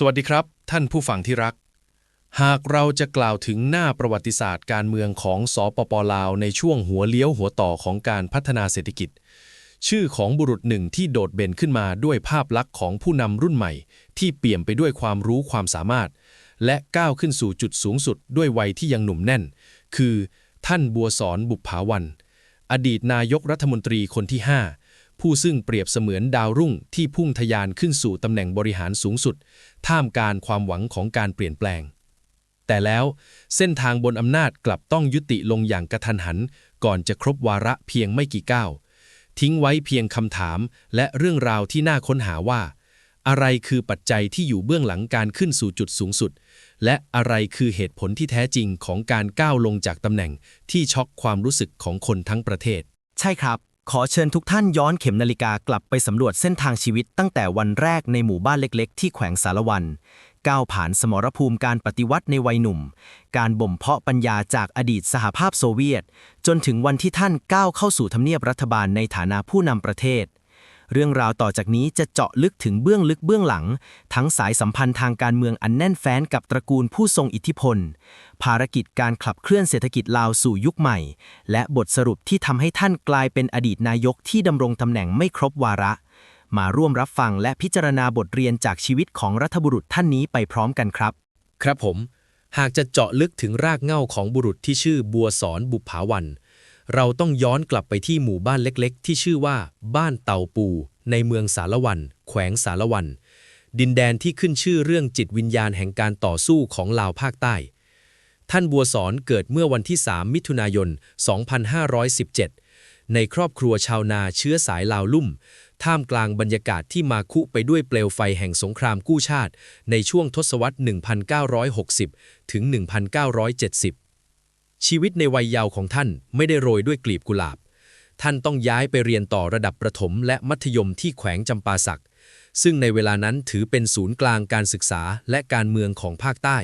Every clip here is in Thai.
สวัสดีครับ ท่านผู้ฟังที่รัก หากเราจะกล่าวถึงหน้าประวัติศาสตร์การเมืองของสปปลาว ในช่วงหัวเลี้ยวหัวต่อของการพัฒนาเศรษฐกิจ ชื่อของบุรุษหนึ่งที่โดดเด่นขึ้นมาด้วยภาพลักษณ์ของผู้นำรุ่นใหม่ ที่เปี่ยมไปด้วยความรู้ความสามารถ และก้าวขึ้นสู่จุดสูงสุดด้วยวัยที่ยังหนุ่มแน่น คือ ท่านบัวสอนบุปผาวัน อดีตนายกรัฐมนตรีคนที่5 ผู้ซึ่งเปรียบเสมือนดาวรุ่งที่พุ่งทะยานขึ้นสู่ตำแหน่งบริหารสูงสุด ท่ามกลางความหวังของการเปลี่ยนแปลง แต่แล้วเส้นทางบนอำนาจกลับต้องยุติลงอย่างกระทันหัน ก่อนจะครบวาระเพียงไม่กี่ก้าว ทิ้งไว้เพียงคำถามและเรื่องราวที่น่าค้นหาว่า อะไรคือปัจจัยที่อยู่เบื้องหลังการขึ้นสู่จุดสูงสุด และอะไรคือเหตุผลที่แท้จริงของการก้าวลงจากตำแหน่งที่ช็อกความรู้สึกของคนทั้งประเทศ ใช่ครับ ขอเชิญทุกท่านย้อนเข็มนาฬิกากลับไปสำรวจเส้นทางชีวิตตั้งแต่วันแรกในหมู่บ้านเล็กๆ ที่แขวงสารวัน ก้าวผ่านสมรภูมิการปฏิวัติในวัยหนุ่ม การบ่มเพาะปัญญาจากอดีตสหภาพโซเวียต จนถึงวันที่ท่านก้าวเข้าสู่ทำเนียบรัฐบาลในฐานะผู้นำประเทศ เรื่องราวต่อจากนี้จะเจาะลึกถึงเบื้องลึกเบื้องหลัง ทั้งสายสัมพันธ์ทางการเมืองอันแน่นแฟ้นกับตระกูลผู้ทรงอิทธิพล ภารกิจการขับเคลื่อนเศรษฐกิจลาวสู่ยุคใหม่ และบทสรุปที่ทำให้ท่านกลายเป็นอดีตนายกที่ดำรงตำแหน่งไม่ครบวาระ มาร่วมรับฟังและพิจารณาบทเรียนจากชีวิตของรัฐบุรุษท่านนี้ไปพร้อมกันครับ ครับผม หากจะเจาะลึกถึงรากเหง้าของบุรุษที่ชื่อบัวสอนบุปผาวัน เราต้องย้อนกลับไปที่หมู่บ้านเล็กๆ ที่ชื่อว่า บ้านเต่าปู ในเมืองสารวัน แขวงสารวัน ดินแดนที่ขึ้นชื่อเรื่องจิตวิญญาณแห่งการต่อสู้ของลาวภาคใต้ ท่านบัวสอนเกิดเมื่อวันที่ 3 มิถุนายน 2517 ในครอบครัวชาวนาเชื้อสายลาวลุ่ม ท่ามกลางบรรยากาศที่มาคุไปด้วยเปลวไฟแห่งสงครามกู้ชาติ ในช่วงทศวรรษ 1960 ถึง 1970 ชีวิตในวัยเยาว์ของท่านไม่ได้โรยด้วยกลีบกุหลาบ ท่านต้องย้ายไปเรียนต่อระดับประถมและมัธยมที่แขวงจำปาสัก ซึ่งในเวลานั้นถือเป็นศูนย์กลางการศึกษาและการเมืองของภาคใต้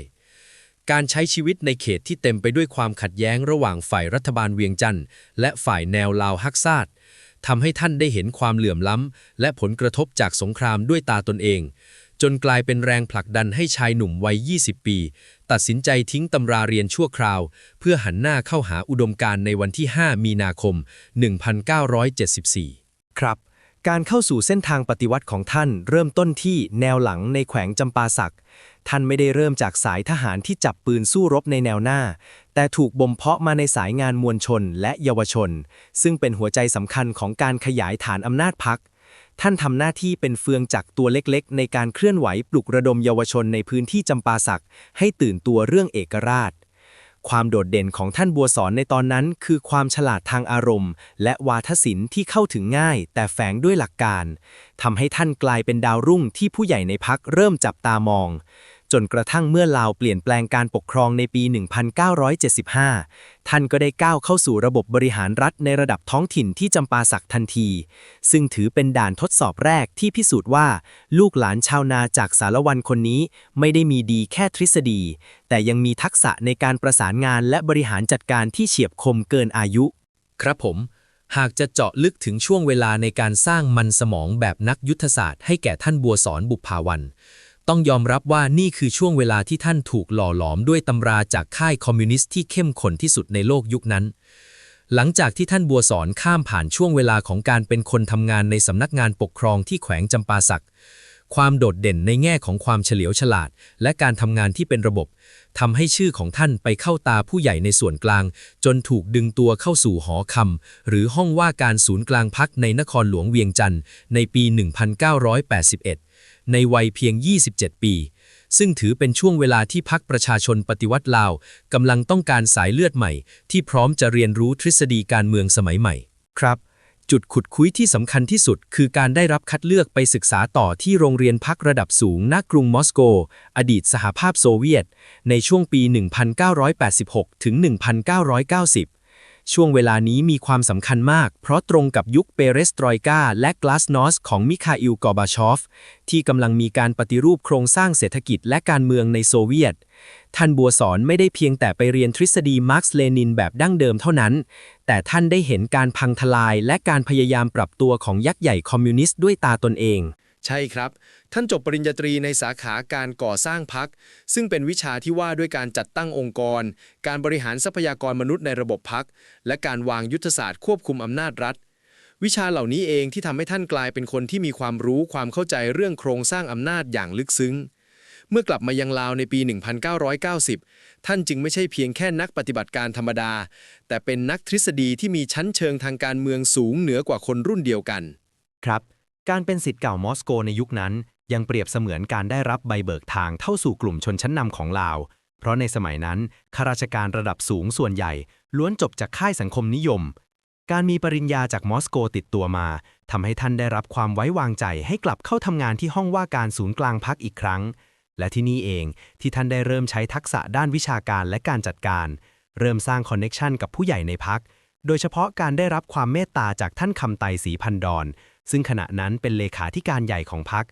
การใช้ชีวิตในเขตที่เต็มไปด้วยความขัดแย้งระหว่างฝ่ายรัฐบาลเวียงจันทร์และฝ่ายแนวลาวฮักซาดทำให้ท่านได้เห็นความเหลื่อมล้ำและผลกระทบจากสงครามด้วยตาตนเอง จนกลายเป็นแรงผลักดันให้ชายหนุ่มวัย 20 ปี ตัดสินใจทิ้งตำราเรียนชั่วคราว เพื่อหันหน้าเข้าหาอุดมการณ์ในวันที่ 5 มีนาคม 1974 ครับ การเข้าสู่เส้นทางปฏิวัติของท่านเริ่มต้นที่แนวหลังในแขวงจำปาสัก ท่านไม่ได้เริ่มจากสายทหารที่จับปืนสู้รบในแนวหน้า แต่ถูกบ่มเพาะมาในสายงานมวลชนและเยาวชน ซึ่งเป็นหัวใจสำคัญของการขยายฐานอำนาจพัก ท่านทำหน้าที่เป็นเฟืองจักรตัวเล็กๆ ในการเคลื่อนไหวปลุกระดมเยาวชนในพื้นที่จำปาสักให้ตื่นตัวเรื่องเอกราช ความโดดเด่นของท่านบัวสอนในตอนนั้น คือความฉลาดทางอารมณ์ และวาทศิลป์ที่เข้าถึงง่าย แต่แฝงด้วยหลักการทำให้ท่านกลายเป็นดาวรุ่งที่ผู้ใหญ่ในพักเริ่มจับตามอง จนกระทั่งเมื่อลาวเปลี่ยนแปลงการปกครองในปี 1975 ท่านก็ได้ก้าวเข้าสู่ระบบบริหารรัฐในระดับท้องถิ่นที่จำปาสักทันที ซึ่งถือเป็นด่านทดสอบแรกที่พิสูจน์ว่าลูกหลานชาวนาจากสารวันคนนี้ไม่ได้มีดีแค่ทฤษฎี แต่ยังมีทักษะในการประสานงานและบริหารจัดการที่เฉียบคมเกินอายุ ครับผมหากจะเจาะลึกถึงช่วงเวลาในการสร้างมันสมองแบบนักยุทธศาสตร์ให้แก่ท่านบัวสอนบุภาวัน ต้องยอมรับว่านี่คือช่วงเวลาที่ท่านถูกหล่อหลอมด้วยตำราจากค่ายคอมมิวนิสต์ที่เข้มข้นที่สุดในโลกยุคนั้น หลังจากที่ท่านบัวสอนข้ามผ่านช่วงเวลาของการเป็นคนทำงานในสำนักงานปกครองที่แขวงจำปาสัก ความโดดเด่นในแง่ของความเฉลียวฉลาด และการทำงานที่เป็นระบบทำให้ชื่อของท่านไปเข้าตาผู้ใหญ่ในส่วนกลาง จนถูกดึงตัวเข้าสู่หอคำหรือห้องว่าการศูนย์กลางพักในนครหลวงเวียงจันทร์ในปี 1981 ในวัยเพียง 27 ปี ซึ่งถือเป็นช่วงเวลาที่พักประชาชนปฏิวัติลาวกำลังต้องการสายเลือดใหม่ ที่พร้อมจะเรียนรู้ทฤษฎีการเมืองสมัยใหม่ ครับ จุดขุดคุ้ยที่สำคัญที่สุด คือการได้รับคัดเลือกไปศึกษาต่อที่โรงเรียนพักระดับสูงณกรุงมอสโก อดีตสหภาพโซเวียต ในช่วงปี 1986 ถึง 1990 ช่วงเวลานี้มีความสำคัญมาก เพราะตรงกับยุคเปเรสตรอยกาและกลาสนอสของมิคาอิลกอบาชอฟ ที่กำลังมีการปฏิรูปโครงสร้างเศรษฐกิจและการเมืองในโซเวียต ท่านบัวสอนไม่ได้เพียงแต่ไปเรียนทฤษฎีมาร์กซ์เลนินแบบดั้งเดิมเท่านั้น แต่ท่านได้เห็นการพังทลายและการพยายามปรับตัวของยักษ์ใหญ่คอมมิวนิสต์ด้วยตาตนเอง ใช่ครับ ท่านจบปริญญาตรีในสาขาการก่อสร้างพัก ซึ่งเป็นวิชาที่ว่าด้วยการจัดตั้งองค์กร การบริหารทรัพยากรมนุษย์ในระบบพัก และการวางยุทธศาสตร์ควบคุมอำนาจรัฐ วิชาเหล่านี้เองที่ทำให้ท่านกลายเป็นคนที่มีความรู้ความเข้าใจเรื่องโครงสร้างอำนาจอย่างลึกซึ้ง เมื่อกลับมายังลาวในปี 1990 ท่านจึงไม่ใช่เพียงแค่นักปฏิบัติการธรรมดา แต่เป็นนักทฤษฎีที่มีชั้นเชิงทางการเมืองสูงเหนือกว่าคนรุ่นเดียวกัน ครับ การเป็นสิทธิ์เก่ามอสโกในยุคนั้น ยังเปรียบเสมือนการได้รับใบเบิกทางเข้าสู่กลุ่มชนชั้นนำของลาว เพราะในสมัยนั้นข้าราชการระดับสูงส่วนใหญ่ ล้วนจบจากค่ายสังคมนิยม การมีปริญญาจากมอสโกติดตัวมาทำให้ท่านได้รับความไว้วางใจให้กลับเข้าทำงานที่ห้องว่าการศูนย์กลางพักอีกครั้ง และที่นี่เองที่ท่านได้เริ่มใช้ทักษะด้านวิชาการและการจัดการ เริ่มสร้างคอนเน็กชันกับผู้ใหญ่ในพักโดยเฉพาะการได้รับความเมตตาจากท่านคำไตศรีพันดอน ซึ่งขณะนั้นเป็นเลขาธิการใหญ่ของพัก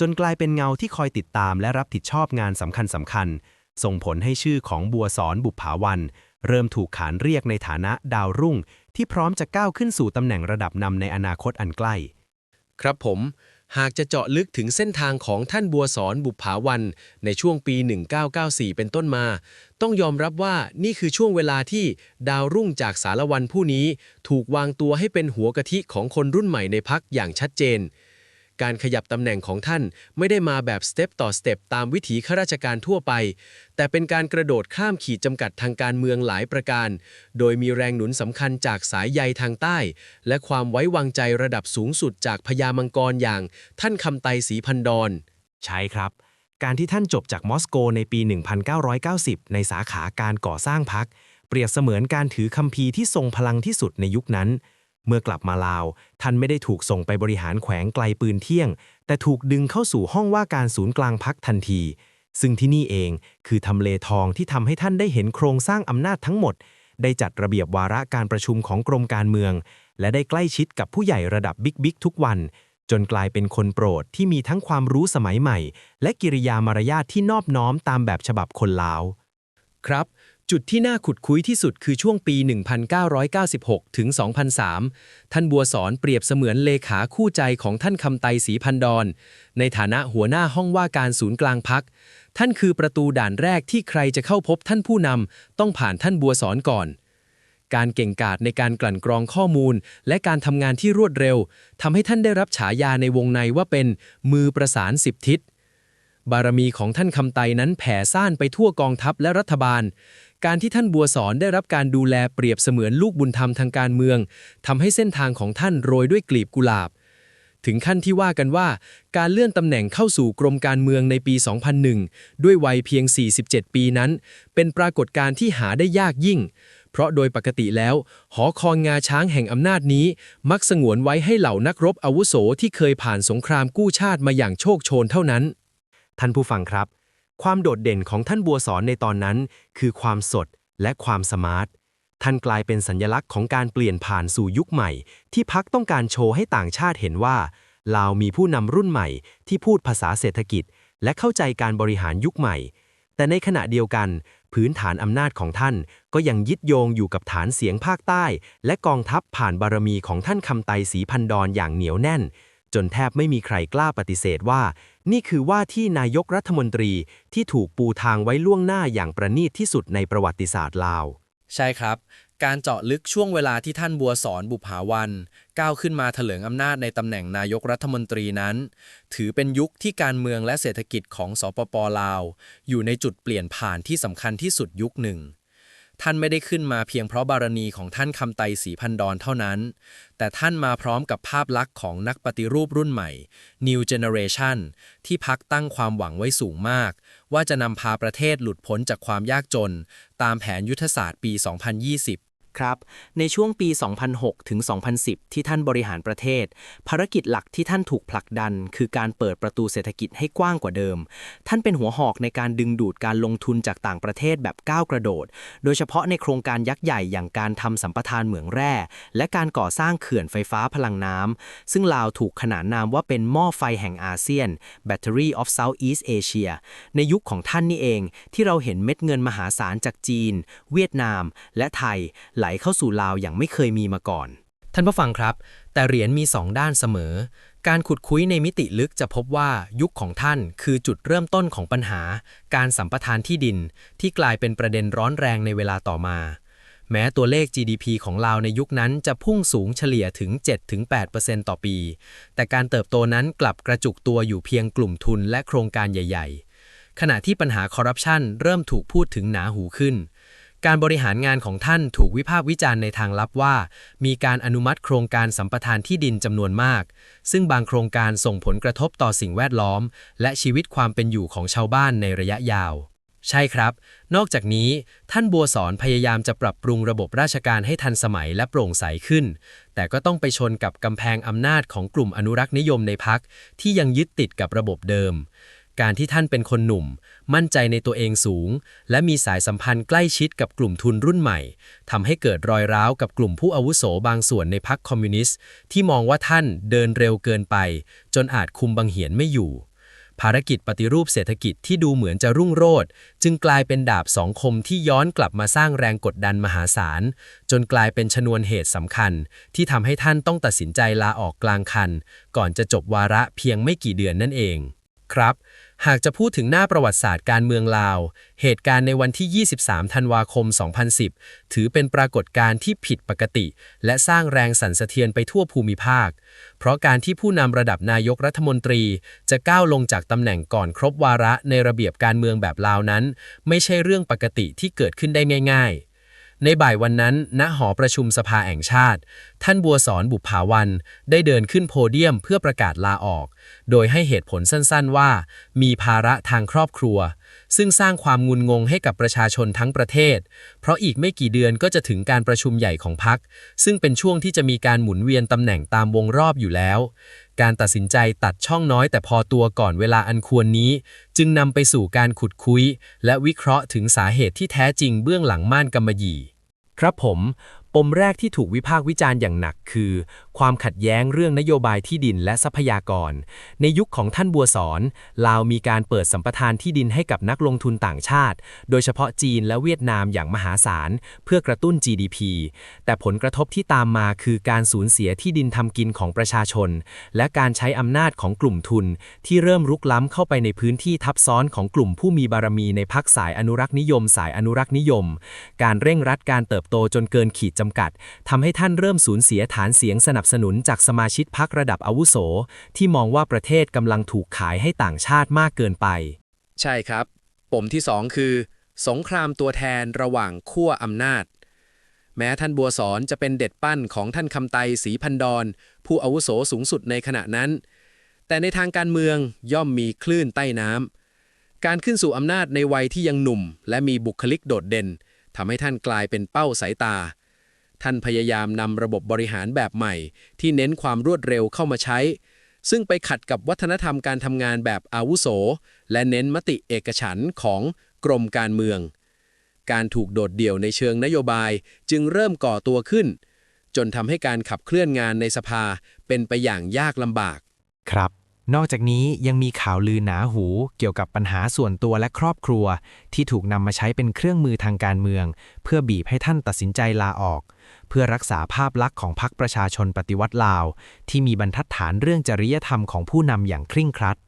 จนกลายเป็นเงาที่คอยติดตามและรับผิดชอบงานสำคัญสำคัญๆส่งผลให้ชื่อของบัวสอนบุปผาวัน เริ่มถูกขานเรียกในฐานะดาวรุ่ง ที่พร้อมจะก้าวขึ้นสู่ตำแหน่งระดับนำในอนาคตอันใกล้ ครับผม หากจะเจาะลึกถึงเส้นทางของท่านบัวสอนบุพภาวัน ในช่วงปี 1994 เป็นต้นมา ต้องยอมรับว่านี่คือช่วงเวลาที่ดาวรุ่งจากสารวันผู้นี้ ถูกวางตัวให้เป็นหัวกะทิของคนรุ่นใหม่ในพักอย่างชัดเจน การขยับตำแหน่งของท่านไม่ได้มาแบบสเต็ปต่อสเต็ปตามวิถีข้าราชการทั่วไป แต่เป็นการกระโดดข้ามขีดจำกัดทางการเมืองหลายประการ โดยมีแรงหนุนสำคัญจากสายใยทางใต้ และความไว้วางใจระดับสูงสุดจากพญามังกรอย่าง ท่านคำไตศรีพันดอนใช่ครับ การที่ท่านจบจากมอสโกในปี 1990 ในสาขาการก่อสร้างพักเปรียบเสมือนการถือคัมภีร์ที่ทรงพลังที่สุดในยุคนั้น เมื่อกลับมาลาว ท่านไม่ได้ถูกส่งไปบริหารแขวงไกลปืนเที่ยง แต่ถูกดึงเข้าสู่ห้องว่าการศูนย์กลางพักทันที ซึ่งที่นี่เองคือทำเลทองที่ทำให้ท่านได้เห็นโครงสร้างอำนาจทั้งหมด ได้จัดระเบียบวาระการประชุมของกรมการเมือง และได้ใกล้ชิดกับผู้ใหญ่ระดับบิ๊กบิ๊กทุกวัน จนกลายเป็นคนโปรดที่มีทั้งความรู้สมัยใหม่ และกิริยามารยาทที่นอบน้อมตามแบบฉบับคนลาว ครับ จุดที่น่าขุดคุยที่สุดคือช่วงปี 1996 ถึง 2003 ท่านบัวสอนเปรียบเสมือนเลขาคู่ใจของท่านคำไตศรีพันดอนในฐานะหัวหน้าห้องว่าการศูนย์กลางพัก ท่านคือประตูด่านแรกที่ใครจะเข้าพบท่านผู้นำต้องผ่านท่านบัวสอนก่อน การเก่งกาจในการกลั่นกรองข้อมูล และการทำงานที่รวดเร็วทำให้ท่านได้รับฉายาในวงในว่าเป็นมือประสานสิบทิศบารมีของท่านคำไตนั้นแผ่ซ่านไปทั่วกองทัพและรัฐบาล การที่ท่านบัวสอนได้รับการดูแลเปรียบเสมือนลูกบุญธรรมทางการเมืองทำให้เส้นทางของท่านโรยด้วยกลีบกุหลาบ ถึงขั้นที่ว่ากันว่า การเลื่อนตำแหน่งเข้าสู่กรมการเมืองในปี 2001 ด้วยวัยเพียง 47 ปีนั้น เป็นปรากฏการณ์ที่หาได้ยากยิ่ง เพราะโดยปกติแล้ว หอคองงาช้างแห่งอำนาจนี้ มักสงวนไว้ให้เหล่านักรบอาวุโสที่เคยผ่านสงครามกู้ชาติมาอย่างโชคโชนเท่านั้น ท่านผู้ฟังครับ ความโดดเด่นของท่านบัวสอนในตอนนั้น คือความสดและความสมาร์ท ท่านกลายเป็นสัญลักษณ์ของการเปลี่ยนผ่านสู่ยุคใหม่ ที่พักต้องการโชว์ให้ต่างชาติเห็นว่าลาวมีผู้นำรุ่นใหม่ ที่พูดภาษาเศรษฐกิจ และเข้าใจการบริหารยุคใหม่ แต่ในขณะเดียวกัน พื้นฐานอำนาจของท่านก็ยังยึดโยงอยู่กับฐานเสียงภาคใต้ และกองทัพผ่านบารมีของท่านคำไตศรีพันดอนอย่างเหนียวแน่น จนแทบไม่มีใครกล้าปฏิเสธว่า นี่คือว่าที่นายกรัฐมนตรีที่ถูกปูทางไว้ล่วงหน้าอย่างประณีตที่สุดในประวัติศาสตร์ลาว ใช่ครับ การเจาะลึกช่วงเวลาที่ท่านบัวสอนบุภาวันก้าวขึ้นมาเถลิงอำนาจในตำแหน่งนายกรัฐมนตรีนั้น ถือเป็นยุคที่การเมืองและเศรษฐกิจของสปปลาว อยู่ในจุดเปลี่ยนผ่านที่สำคัญที่สุดยุคหนึ่ง ท่านไม่ได้ขึ้นมาเพียงเพราะบารมีของท่านคำไตศรีพันดอนเท่านั้น แต่ท่านมาพร้อมกับภาพลักษณ์ของนักปฏิรูปรุ่นใหม่ New Generation ที่พักตั้งความหวังไว้สูงมาก ว่าจะนำพาประเทศหลุดพ้นจากความยากจน ตามแผนยุทธศาสตร์ปี 2020 ครับ ในช่วงปี 2006 ถึง 2010 ที่ท่านบริหารประเทศ ภารกิจหลักที่ท่านถูกผลักดัน คือการเปิดประตูเศรษฐกิจให้กว้างกว่าเดิม ท่านเป็นหัวหอกในการดึงดูดการลงทุนจากต่างประเทศแบบก้าวกระโดด โดยเฉพาะในโครงการยักษ์ใหญ่อย่างการทำสัมปทานเหมืองแร่ และการก่อสร้างเขื่อนไฟฟ้าพลังน้ำ ซึ่งลาวถูกขนานนามว่าเป็นหม้อไฟแห่งอาเซียน Battery of Southeast Asia ในยุคของท่านนี่เองที่เราเห็นเม็ดเงินมหาศาลจากจีน เวียดนาม และไทยไหลเข้าสู่ลาวอย่างไม่เคยมีมาก่อน ท่านผู้ฟังครับ แต่เหรียญมีสองด้านเสมอ การขุดคุ้ยในมิติลึกจะพบว่ายุคของท่านคือจุดเริ่มต้นของปัญหา การสัมปทานที่ดิน ที่กลายเป็นประเด็นร้อนแรงในเวลาต่อมา แม้ตัวเลข GDP ของลาวในยุคนั้นจะพุ่งสูงเฉลี่ยถึง 7-8%ต่อปี แต่การเติบโตนั้นกลับกระจุกตัวอยู่เพียงกลุ่มทุนและโครงการใหญ่ ๆขณะที่ปัญหาคอร์รัปชันเริ่มถูกพูดถึงหนาหูขึ้น การบริหารงานของท่านถูกวิพากษ์วิจารณ์ในทางลับว่า มีการอนุมัติโครงการสัมปทานที่ดินจำนวนมาก ซึ่งบางโครงการส่งผลกระทบต่อสิ่งแวดล้อม และชีวิตความเป็นอยู่ของชาวบ้านในระยะยาว ใช่ครับ นอกจากนี้ ท่านบัวสอนพยายามจะปรับปรุงระบบราชการให้ทันสมัยและโปร่งใสขึ้น แต่ก็ต้องไปชนกับกำแพงอำนาจของกลุ่มอนุรักษ์นิยมในพักที่ยังยึดติดกับระบบเดิม การที่ท่านเป็นคนหนุ่ม มั่นใจในตัวเองสูง และมีสายสัมพันธ์ใกล้ชิดกับกลุ่มทุนรุ่นใหม่ทำให้เกิดรอยร้าวกับกลุ่มผู้อาวุโสบางส่วนในพรรคคอมมิวนิสต์ ที่มองว่าท่านเดินเร็วเกินไป จนอาจคุมบังเหียนไม่อยู่ ภารกิจปฏิรูปเศรษฐกิจที่ดูเหมือนจะรุ่งโรจน์จึงกลายเป็นดาบสองคมที่ย้อนกลับมาสร้างแรงกดดันมหาศาล จนกลายเป็นชนวนเหตุสำคัญ ที่ทำให้ท่านต้องตัดสินใจลาออกกลางคัน ก่อนจะจบวาระเพียงไม่กี่เดือนนั่นเอง ครับ หากจะพูดถึงหน้าประวัติศาสตร์การเมืองลาว เหตุการณ์ในวันที่ 23 ธันวาคม 2010 ถือเป็นปรากฏการณ์ที่ผิดปกติ และสร้างแรงสั่นสะเทือนไปทั่วภูมิภาค เพราะการที่ผู้นำระดับนายกรัฐมนตรี จะก้าวลงจากตำแหน่งก่อนครบวาระในระเบียบการเมืองแบบลาวนั้น ไม่ใช่เรื่องปกติที่เกิดขึ้นได้ง่าย ๆ ในบ่ายวันนั้น ณ หอประชุมสภาแห่งชาติ ท่านบัวสอนบุภาวัน ได้เดินขึ้นโพเดียมเพื่อประกาศลาออก โดยให้เหตุผลสั้นๆว่า มีภาระทางครอบครัว ซึ่งสร้างความงุนงงให้กับประชาชนทั้งประเทศ เพราะอีกไม่กี่เดือนก็จะถึงการประชุมใหญ่ของพรรค ซึ่งเป็นช่วงที่จะมีการหมุนเวียนตำแหน่งตามวงรอบอยู่แล้ว การตัดสินใจตัดช่องน้อยแต่พอตัวก่อนเวลาอันควรนี้ จึงนำไปสู่การขุดคุย และวิเคราะห์ถึงสาเหตุที่แท้จริงเบื้องหลังม่านกำมะหยี่ ครับผม ปมแรกที่ถูกวิพากษ์วิจารณ์อย่างหนักคือ ความขัดแย้งเรื่องนโยบายที่ดินและทรัพยากร ในยุคของท่านบัวสอน ลาวมีการเปิดสัมปทานที่ดินให้กับนักลงทุนต่างชาติ โดยเฉพาะจีนและเวียดนามอย่างมหาศาล เพื่อกระตุ้น GDP แต่ผลกระทบที่ตามมาคือการสูญเสียที่ดินทำกินของประชาชน และการใช้อำนาจของกลุ่มทุน ที่เริ่มรุกล้ำเข้าไปในพื้นที่ทับซ้อนของกลุ่มผู้มีบารมีในพักสายอนุรักษ์นิยม สายอนุรักษ์นิยม การเร่งรัดการเติบโตจนเกินขีดจำกัดทำให้ท่านเริ่มสูญเสียฐานเสียงสนับสนุนจากสมาชิกพักระดับอาวุโส ที่มองว่าประเทศกำลังถูกขายให้ต่างชาติมากเกินไป ใช่ครับ ปมที่สองคือ สงครามตัวแทนระหว่างขั้วอำนาจ แม้ท่านบัวสอนจะเป็นเด็ดปั้นของท่านคำไตศรีพันดอนผู้อาวุโสสูงสุดในขณะนั้น แต่ในทางการเมืองย่อมมีคลื่นใต้น้ำการขึ้นสู่อำนาจในวัยที่ยังหนุ่ม และมีบุคลิกโดดเด่นทำให้ท่านกลายเป็นเป้าสายตา ท่านพยายามนำระบบบริหารแบบใหม่ ที่เน้นความรวดเร็วเข้ามาใช้ ซึ่งไปขัดกับวัฒนธรรมการทำงานแบบอาวุโส และเน้นมติเอกฉันของกรมการเมือง การถูกโดดเดี่ยวในเชิงนโยบายจึงเริ่มก่อตัวขึ้น จนทำให้การขับเคลื่อนงานในสภาเป็นไปอย่างยากลำบาก ครับ นอกจากนี้ยังมีข่าวลือหนาหูเกี่ยวกับปัญหาส่วนตัวและครอบครัว ที่ถูกนำมาใช้เป็นเครื่องมือทางการเมือง เพื่อบีบให้ท่านตัดสินใจลาออก เพื่อรักษาภาพลักษณ์ของพรรคประชาชนปฏิวัติลาว ที่มีบรรทัดฐานเรื่องจริยธรรมของผู้นำอย่างเคร่งครัด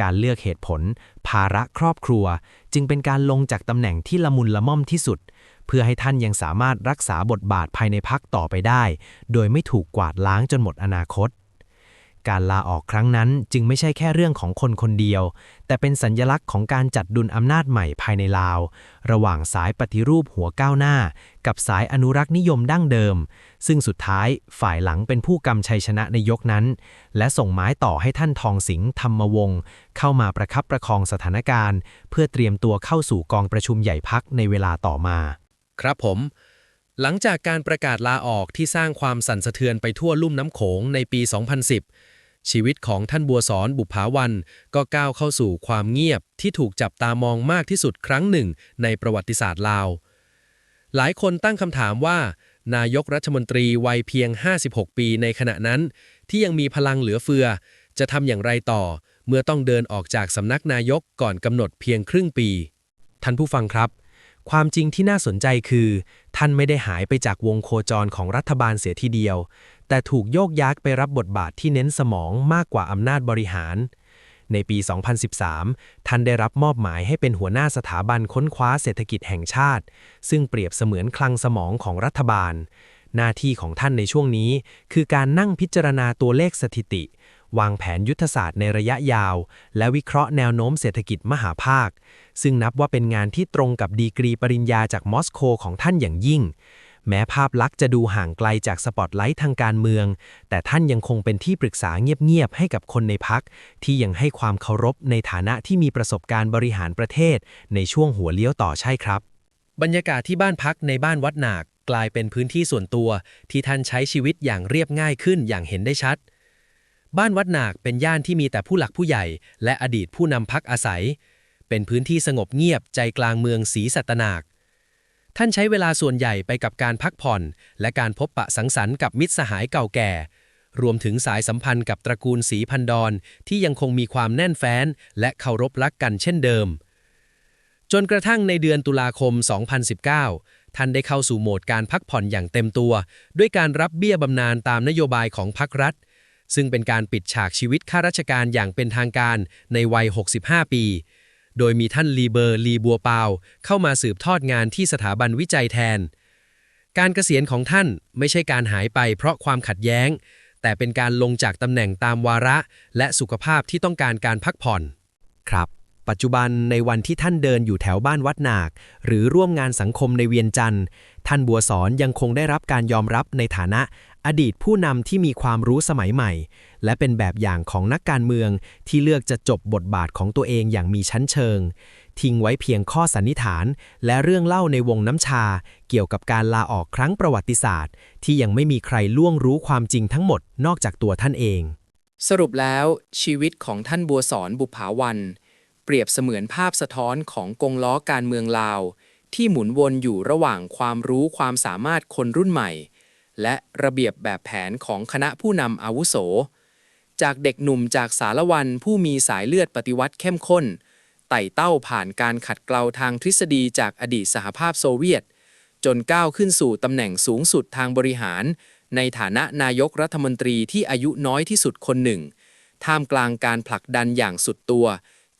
การเลือกเหตุผล ภาระครอบครัว จึงเป็นการลงจากตำแหน่งที่ละมุนละม่อมที่สุด เพื่อให้ท่านยังสามารถรักษาบทบาทภายในพักต่อไปได้ โดยไม่ถูกกวาดล้างจนหมดอนาคต การลาออกครั้งนั้นจึงไม่ใช่แค่เรื่องของคนคนเดียว แต่เป็นสัญญลักษณ์ของการจัดดุลอำนาจใหม่ภายในลาว ระหว่างสายปฏิรูปหัวก้าวหน้า กับสายอนุรักษ์นิยมดั้งเดิม ซึ่งสุดท้ายฝ่ายหลังเป็นผู้กำชัยชนะในยกนั้น และส่งไม้ต่อให้ท่านทองสิงห์ธรรมวงศ์เข้ามาประคับประคองสถานการณ์ เพื่อเตรียมตัวเข้าสู่กองประชุมใหญ่พักในเวลาต่อมา ครับผมหลังจากการประกาศลาออกที่สร้างความสั่นสะเทือนไปทั่วลุ่มน้ำโขงในปี 2010 ชีวิตของท่านบัวสอนบุภาวันก็ก้าวเข้าสู่ความเงียบที่ถูกจับตามองมากที่สุดครั้งหนึ่งในประวัติศาสตร์ลาว หลายคนตั้งคำถามว่า นายกรัฐมนตรีวัยเพียง 56 ปีในขณะนั้น ที่ยังมีพลังเหลือเฟือ จะทำอย่างไรต่อ เมื่อต้องเดินออกจากสำนักนายกก่อนกำหนดเพียงครึ่งปี ท่านผู้ฟังครับความจริงที่น่าสนใจคือ ท่านไม่ได้หายไปจากวงโคจรของรัฐบาลเสียทีเดียว แต่ถูกโยกย้ายไปรับบทบาทที่เน้นสมองมากกว่าอำนาจบริหาร ในปี 2013 ท่านได้รับมอบหมายให้เป็นหัวหน้าสถาบันค้นคว้าเศรษฐกิจแห่งชาติ ซึ่งเปรียบเสมือนคลังสมองของรัฐบาล หน้าที่ของท่านในช่วงนี้ คือการนั่งพิจารณาตัวเลขสถิติ วางแผนยุทธศาสตร์ในระยะยาว และวิเคราะห์แนวโน้มเศรษฐกิจมหาภาค ซึ่งนับว่าเป็นงานที่ตรงกับดีกรีปริญญาจากมอสโกของท่านอย่างยิ่ง แม้ภาพลักษณ์จะดูห่างไกลจากสปอตไลท์ทางการเมือง แต่ท่านยังคงเป็นที่ปรึกษาเงียบๆให้กับคนในพัก ที่ยังให้ความเคารพในฐานะที่มีประสบการณ์บริหารประเทศ ในช่วงหัวเลี้ยวต่อใช่ครับ บรรยากาศที่บ้านพักในบ้านวัดหนากกลายเป็นพื้นที่ส่วนตัว ที่ท่านใช้ชีวิตอย่างเรียบง่ายขึ้นอย่างเห็นได้ชัด บ้านวัดหนากเป็นย่านที่มีแต่ผู้หลักผู้ใหญ่ และอดีตผู้นำพักอาศัย เป็นพื้นที่สงบเงียบใจกลางเมืองศรีสัตนาก ท่านใช้เวลาส่วนใหญ่ไปกับการพักผ่อน และการพบปะสังสรรค์กับมิตรสหายเก่าแก่ รวมถึงสายสัมพันธ์กับตระกูลศรีพันดอนที่ยังคงมีความแน่นแฟ้น และเคารพรักกันเช่นเดิม จนกระทั่งในเดือนตุลาคม 2019 ท่านได้เข้าสู่โหมดการพักผ่อนอย่างเต็มตัว ด้วยการรับเบี้ยบำนาญตามนโยบายของพรรครัฐ ซึ่งเป็นการปิดฉากชีวิตข้าราชการอย่างเป็นทางการในวัย 65 ปี โดยมีท่านลีเบอร์ลีบัวเปาเข้ามาสืบทอดงานที่สถาบันวิจัยแทน การเกษียณของท่านไม่ใช่การหายไปเพราะความขัดแย้ง แต่เป็นการลงจากตำแหน่งตามวาระ และสุขภาพที่ต้องการการพักผ่อน ครับ ปัจจุบันในวันที่ท่านเดินอยู่แถวบ้านวัดนาก หรือร่วมงานสังคมในเวียนจันทร์ท่านบัวสอนยังคงได้รับการยอมรับในฐานะ อดีตผู้นำที่มีความรู้สมัยใหม่ และเป็นแบบอย่างของนักการเมืองที่เลือกจะจบบทบาทของตัวเองอย่างมีชั้นเชิง ทิ้งไว้เพียงข้อสันนิษฐาน และเรื่องเล่าในวงน้ำชา เกี่ยวกับการลาออกครั้งประวัติศาสตร์ ที่ยังไม่มีใครล่วงรู้ความจริงทั้งหมดนอกจากตัวท่านเอง สรุปแล้วชีวิตของท่านบัวสอนบุภาวัน เปรียบเสมือนภาพสะท้อนของกงล้อการเมืองลาว ที่หมุนวนอยู่ระหว่างความรู้ความสามารถคนรุ่นใหม่ และระเบียบแบบแผนของคณะผู้นำอาวุโส จากเด็กหนุ่มจากสารวันผู้มีสายเลือดปฏิวัติเข้มข้น ไต่เต้าผ่านการขัดเกลาทางทฤษฎีจากอดีตสหภาพโซเวียต จนก้าวขึ้นสู่ตำแหน่งสูงสุดทางบริหาร ในฐานะนายกรัฐมนตรีที่อายุน้อยที่สุดคนหนึ่ง ท่ามกลางการผลักดันอย่างสุดตัว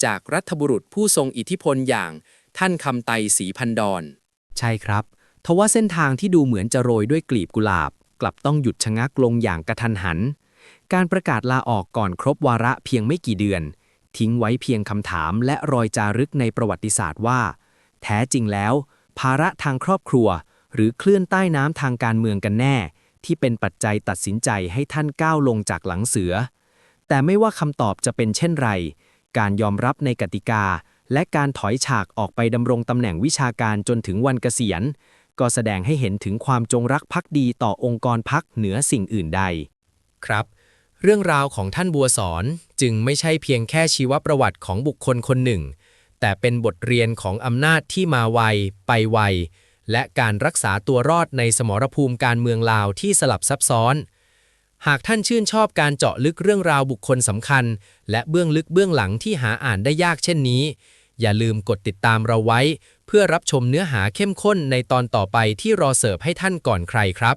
จากรัฐบุรุษผู้ทรงอิทธิพลอย่างท่านคำไตศรีพันดอนใช่ครับ ทว่าเส้นทางที่ดูเหมือนจะโรยด้วยกลีบกุหลาบ กลับต้องหยุดชะงักลงอย่างกระทันหัน การประกาศลาออกก่อนครบวาระเพียงไม่กี่เดือน ทิ้งไว้เพียงคำถามและรอยจารึกในประวัติศาสตร์ว่า แท้จริงแล้ว ภาระทางครอบครัว หรือคลื่นใต้น้ำทางการเมืองกันแน่ ที่เป็นปัจจัยตัดสินใจให้ท่านก้าวลงจากหลังเสือ แต่ไม่ว่าคำตอบจะเป็นเช่นไร การยอมรับในกติกา และการถอยฉากออกไปดำรงตำแหน่งวิชาการจนถึงวันเกษียณ ก็แสดงให้เห็นถึงความจงรักภักดีต่อองค์กรพักเหนือสิ่งอื่นใด ครับ เรื่องราวของท่านบัวสอนจึงไม่ใช่เพียงแค่ชีวประวัติของบุคคลคนหนึ่ง แต่เป็นบทเรียนของอำนาจที่มาไว ไปไว และการรักษาตัวรอดในสมรภูมิการเมืองลาวที่สลับซับซ้อน หากท่านชื่นชอบการเจาะลึกเรื่องราวบุคคลสำคัญ และเบื้องลึกเบื้องหลังที่หาอ่านได้ยากเช่นนี้อย่าลืมกดติดตามเราไว้ พื่อรับชมเนื้อหาเข้มข้นในตอนต่อไปที่รอเสิร์ฟให้ท่านก่อนใครครับ